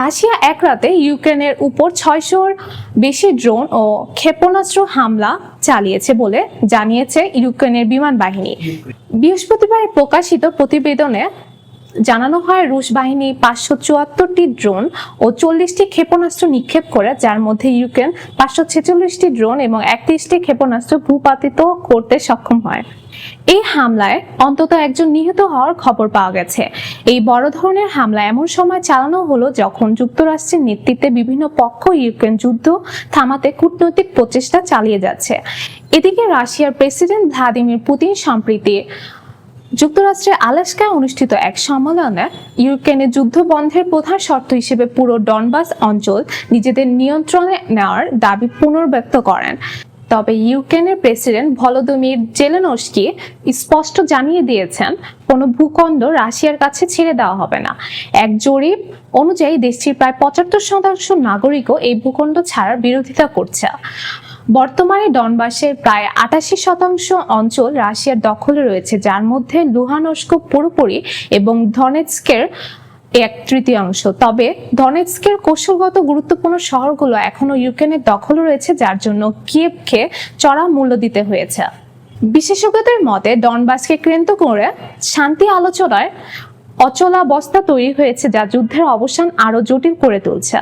Russia এক রাতে ইউক্রেনের উপর ছয়শোর বেশি ড্রোন ও ক্ষেপণাস্ত্র হামলা চালিয়েছে বলে জানিয়েছে ইউক্রেনের বিমান বাহিনী। বৃহস্পতিবার প্রকাশিত প্রতিবেদনে জানানো হয় রুশ বাহিনী পাঁচশো চুয়াত্তরটি ড্রোন ও চল্লিশটি ক্ষেপণাস্ত্র নিক্ষেপ করে, যার মধ্যে ইউক্রেন পাঁচশো ছেচল্লিশটি ড্রোন এবং একত্রিশটি ক্ষেপণাস্ত্র ভূপাতিত করতে সক্ষম হয়। এই হামলায় অন্তত একজন নিহত হওয়ার খবর পাওয়া গেছে। এই বড় ধরনের হামলা এমন সময় চালানো হলো যখন যুক্তরাষ্ট্রের নেতৃত্বে বিভিন্ন পক্ষ ইউক্রেন যুদ্ধ থামাতে কূটনৈতিক প্রচেষ্টা চালিয়ে যাচ্ছে। এদিকে রাশিয়ার প্রেসিডেন্ট ভ্লাদিমির পুতিন সম্প্রীতি যুক্তরাষ্ট্রের আলাস্কায় অনুষ্ঠিত এক সম্মেলনে ইউক্রেনে যুদ্ধ বন্ধের প্রধান শর্ত হিসেবে পুরো ডনবাস অঞ্চল নিজেদের নিয়ন্ত্রণে নেওয়ার দাবি পুনর্ব্যক্ত করেন। তবে ইউক্রেনের প্রেসিডেন্ট ভলোদিমির জেলেনস্কি স্পষ্ট জানিয়ে দিয়েছেন, কোনো ভূখণ্ড রাশিয়ার কাছে ছেড়ে দেওয়া হবে না। এক জরিপ অনুযায়ী দেশটির প্রায় পঁচাত্তর শতাংশ নাগরিকও এই ভূখণ্ড ছাড়ার বিরোধিতা করছে। বর্তমানে ডনবাসের প্রায় আটাশি শতাংশ অঞ্চল রাশিয়ার দখলে রয়েছে, যার মধ্যে লুহানস্ক পুরোপুরি এবং ধনেৎস্কের এক তৃতীয়াংশ। তবে ধনেৎস্কের কৌশলগত গুরুত্বপূর্ণ শহরগুলো এখনও ইউক্রেনের দখলে রয়েছে, যার জন্য কিয়েভকে চড়া মূল্য দিতে হয়েছে। বিশেষজ্ঞদের মতে, ডনবাসকে কেন্দ্র করে শান্তি আলোচনায় অচলাবস্থা তৈরি হয়েছে, যা যুদ্ধের অবসান আরও জটিল করে তুলছে।